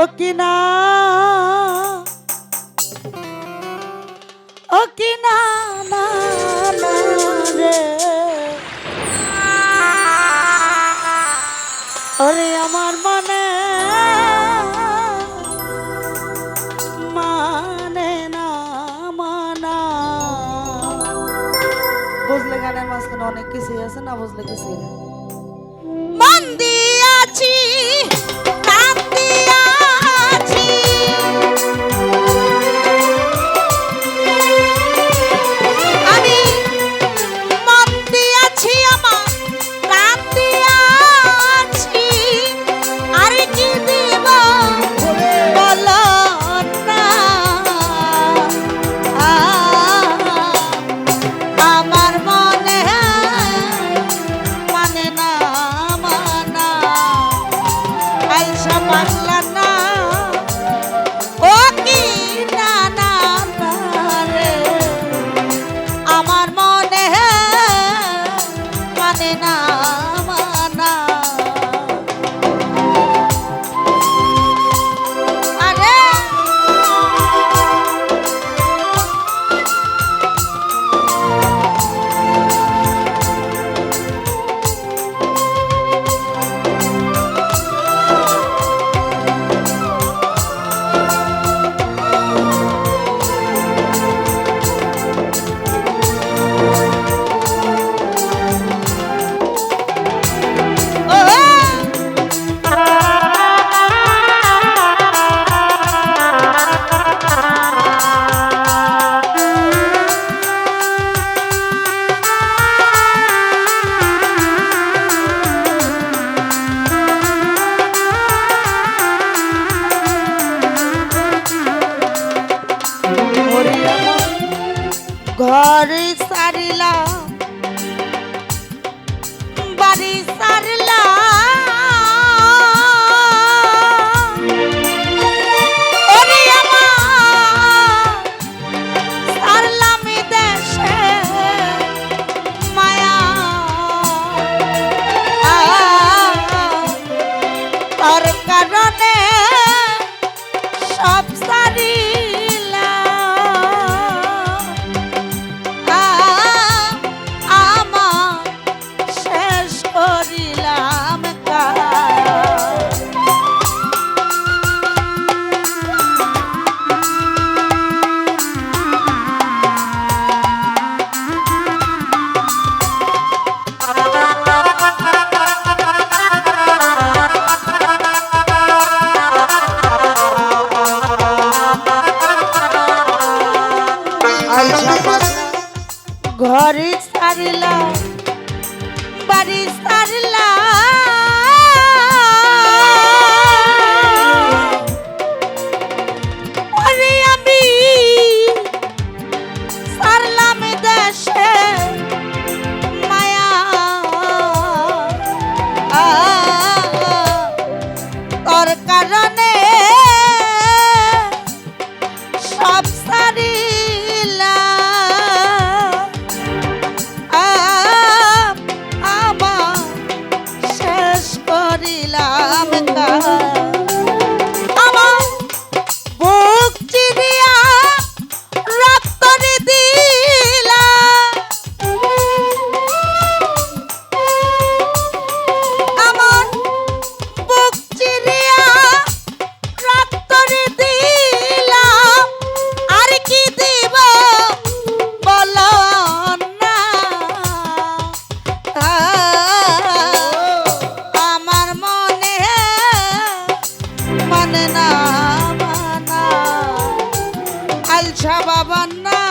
ও কিনা ও কিনা না রে। ওরে আমার মনে মানে না মানা। বুঝলে গানের মাঝখানে অনেক কিছুই আছে না বুঝলে কিছুই না মন্দি আছি বিচার বাড়ি ছাড়িলা বাড়ি ছাড় জলসা না।